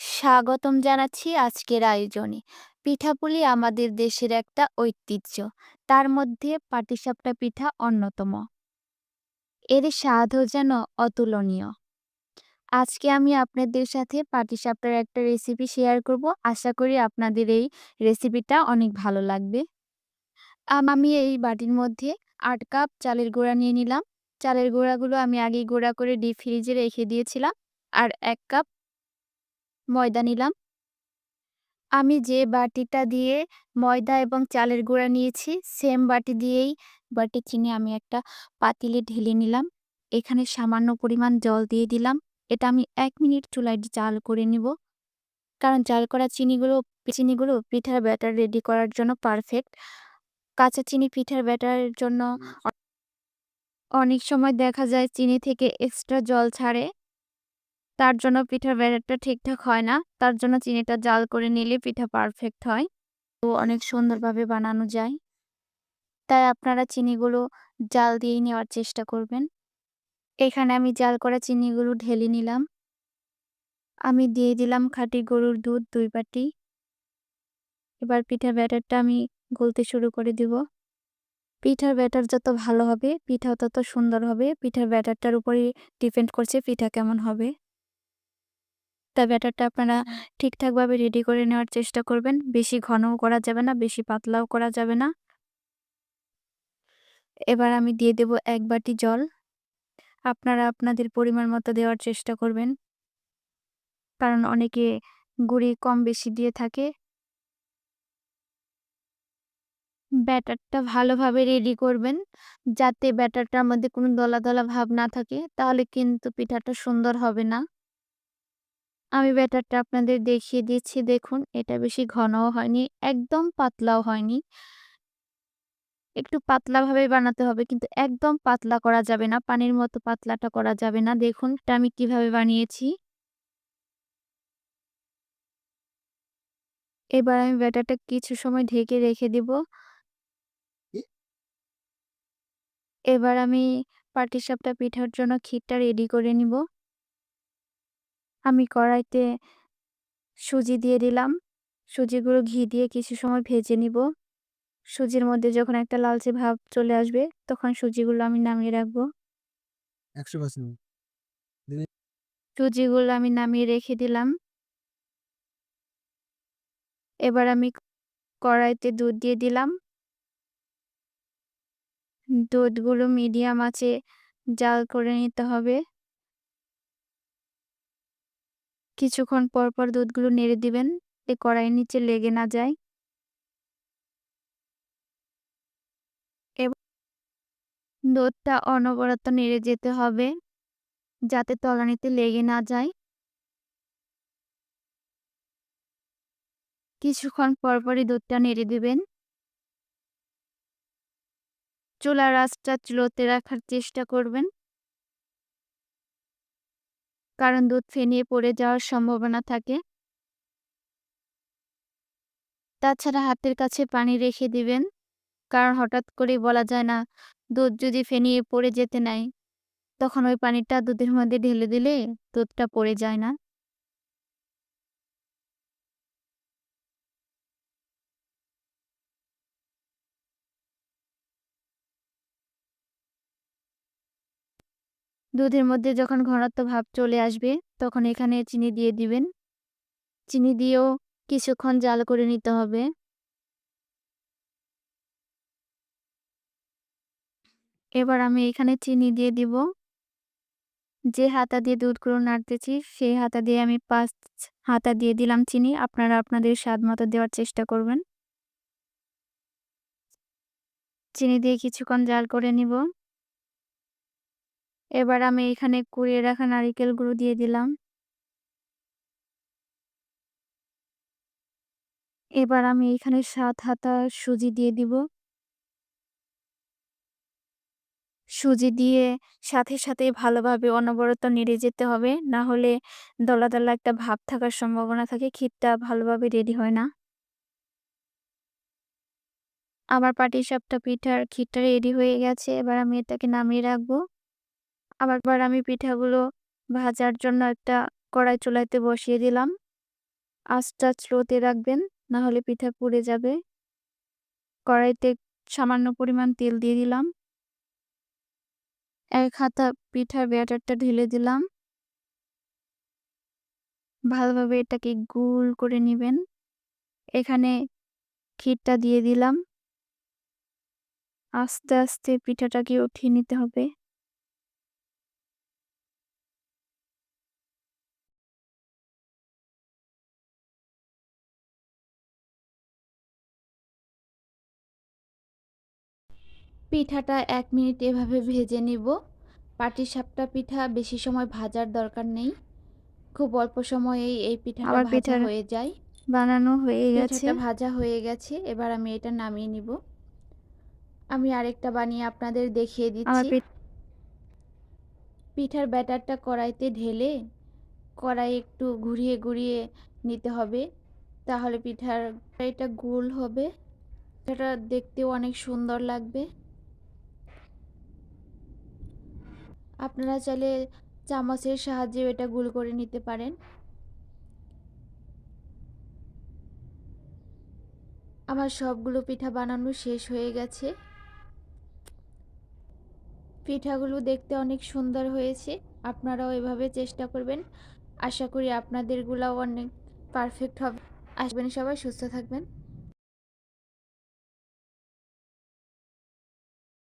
স্বাগতম জানাচ্ছি আজকের আয়োজনে। পিঠাপুলি আমাদের দেশের একটা ঐতিহ্য। তার মধ্যে পাটিসাপটা পিঠা অন্যতম। এর স্বাদও যেন অতুলনীয়। আজকে আমি আপনাদের সাথে পাটিসাপটার একটা রেসিপি শেয়ার করব। আশা করি আপনাদের এই রেসিপিটা অনেক ভালো লাগবে। আমি এই বাটির মধ্যে আট কাপ চালের গুঁড়া নিয়ে নিলাম। চালের গুঁড়াগুলো আমি আগেই গুঁড়া করে ডিপ ফ্রিজে রেখে দিয়েছিলাম। আর এক কাপ ময়দা নিলাম। আমি যে বাটিটা দিয়ে ময়দা এবং চালের গুঁড়া নিয়েছি সেম বাটি দিয়েই বাটি চিনি আমি একটা পাতিলে ঢেলে নিলাম। এখানে সামান্য পরিমাণ জল দিয়ে দিলাম। এটা আমি এক মিনিট চুলায় চাল করে নিব। কারণ চাল করা চিনিগুলো চিনিগুলো পিঠার ব্যাটার রেডি করার জন্য পারফেক্ট কাঁচা চিনি পিঠার ব্যাটারের জন্য অনেক সময় দেখা যায় চিনি থেকে এক্সট্রা জল ছাড়ে। তার জন্য পিঠার ব্যাটারটা ঠিকঠাক হয় না। তার জন্য চিনিটা জাল করে নিলে পিঠা পারফেক্ট হয়। তো অনেক সুন্দরভাবে বানানো যায়। তাই আপনারা চিনিগুলো জাল দিয়েই নেওয়ার চেষ্টা করবেন। এখানে আমি জাল করা চিনিগুলো ঢেলে নিলাম। আমি দিয়ে দিলাম খাঁটি গরুর দুধ দুই বাটি। এবার পিঠার ব্যাটারটা আমি গলতে শুরু করে দিব। পিঠার ব্যাটার যত ভালো হবে, পিঠাও তত সুন্দর হবে। পিঠার ব্যাটারটার উপরে ডিপেন্ড করছে পিঠা কেমন হবে। তা ব্যাটারটা আপনারা ঠিকঠাকভাবে রেডি করে নেওয়ার চেষ্টা করবেন। বেশি ঘনও করা যাবে না বেশি পাতলাও করা যাবে না। এবার আমি দিয়ে দেব এক বাটি জল। আপনারা আপনাদের পরিমাণ মতো দেওয়ার চেষ্টা করবেন। কারণ অনেকে গুড়ি কম বেশি দিয়ে থাকে। ব্যাটারটা ভালোভাবে রেডি করবেন। যাতে ব্যাটারটার মধ্যে কোনো দলা দলা ভাব না থাকে তাহলে কিন্তু পিঠাটা সুন্দর হবে না। আমি ব্যাটারটা আপনাদের দেখিয়ে দিচ্ছি, দেখুন। এটা বেশি ঘনও হয়নি, একদম পাতলাও হয়নি। একটু পাতলাভাবে বানাতে হবে, কিন্তু একদম পাতলা করা যাবে না, পানির মতো পাতলাটা করা যাবে না। দেখুন, এটা আমি কীভাবে বানিয়েছি। এবার আমি ব্যাটারটা কিছু সময় ঢেকে রেখে দিব। এবার আমি পাটিসাপটা পিঠার জন্য ক্ষীরটা রেডি করে নিব। আমি কড়াইতে সুজি দিয়ে দিলাম। সুজিগুলো ঘি দিয়ে কিছু সময় ভেজে নিব। সুজির মধ্যে যখন একটা লালচে ভাব চলে আসবে তখন সুজিগুলো আমি নামিয়ে রাখব। সুজিগুলো আমি নামিয়ে রেখে দিলাম। এবার আমি কড়াইতে দুধ দিয়ে দিলাম। দুধগুলো মিডিয়াম আছে জাল করে নিতে হবে। কিছুক্ষণ পর পর দুধগুলো নেড়ে দিবেন এ কড়াইয়ের নিচে লেগে না যায়। দুধটা অনবরত নেড়ে যেতে হবে, যাতে তলানিতে লেগে না যায়। কিছুক্ষণ পরপরই দুধটা নেড়ে দিবেন। চুলার আঁচটা চুলোতে রাখার চেষ্টা করবেন। কারণ দুধ ফেনিয়ে পড়ে যাওয়ার সম্ভাবনা থাকে। তাছাড়া হাতের কাছে পানি রেখে দিবেন, কারণ হঠাৎ করে বলা যায় না, দুধ যদি ফেনিয়ে পড়ে যেতে নেয় তখন ওই পানিটা দুধের মধ্যে ঢেলে দিলে দুধটা পড়ে যায় না। দুধের মধ্যে যখন ঘনত্ব ভাব চলে আসবে, তখন এখানে চিনি দিয়ে দিবেন। চিনি দিয়েও কিছুক্ষণ জাল করে নিতে হবে। এবার আমি এখানে চিনি দিয়ে দিব। যে হাতা দিয়ে দুধগুলো নাড়তেছি, সেই হাতা দিয়ে আমি পাঁচ হাতা দিয়ে দিলাম চিনি। আপনারা আপনাদের স্বাদ মতো দেওয়ার চেষ্টা করবেন। চিনি দিয়ে কিছুক্ষণ জাল করে নিব। এবার আমি এখানে কুড়িয়ে রাখা নারিকেল গুঁড়ো দিয়ে দিলাম। এবার আমি এখানে সাত হাতা সুজি দিয়ে দিব। সুজি দিয়ে সাথে সাথে ভালোভাবে অনবরত নেড়ে যেতে হবে, না হলে দলা দলা একটা ভাব থাকার সম্ভাবনা থাকে, ক্ষীরটা ভালোভাবে রেডি হয় না। আমার পাটিসাপটা পিঠার ক্ষীরটা রেডি হয়ে গেছে, এবার আমি এটাকে নামিয়ে রাখব। আবার আমি পিঠাগুলো ভাজার জন্য একটা কড়াই চুলাইতে বসিয়ে দিলাম। আঁচটা স্লোতে রাখবেন না হলে পিঠা পুড়ে যাবে। কড়াইতে সামান্য পরিমাণ তেল দিয়ে দিলাম। এক হাতা পিঠার ব্যাটারটা ঢেলে দিলাম। ভালোভাবে এটাকে গোল করে নেবেন। এখানে ক্ষীরটা দিয়ে দিলাম। আস্তে আস্তে পিঠাটাকে উঠিয়ে নিতে হবে। পিঠাটা এক মিনিট এভাবে ভেজে নিব। পাটিসাপটা পিঠা বেশি সময় ভাজার দরকার নেই। খুব অল্প সময়েই এই পিঠাটা আবার ভাজা হয়ে যায়। বানানো হয়ে গেছে। ভাজা হয়ে গেছে। এবার আমি এটা নামিয়ে নিব। আমি আরেকটা বানিয়ে আপনাদের দেখিয়ে দিচ্ছি। পিঠার ব্যাটারটা কড়াইতে ঢেলে কড়াই একটু ঘুরিয়ে ঘুরিয়ে নিতে হবে। তাহলে পিঠার এটা গোল হবে। এটা দেখতেও অনেক সুন্দর লাগবে। আপনারা চাইলে চামচের সাহায্যেও এটা গোল করে নিতে পারেন। আমার সবগুলো পিঠা বানানো শেষ হয়ে গেছে। পিঠাগুলো দেখতে অনেক সুন্দর হয়েছে, আপনারাও এভাবে চেষ্টা করবেন। আশা করি আপনাদেরগুলাও অনেক পারফেক্ট হবে। আসবেন সবাই, সুস্থ থাকবেন।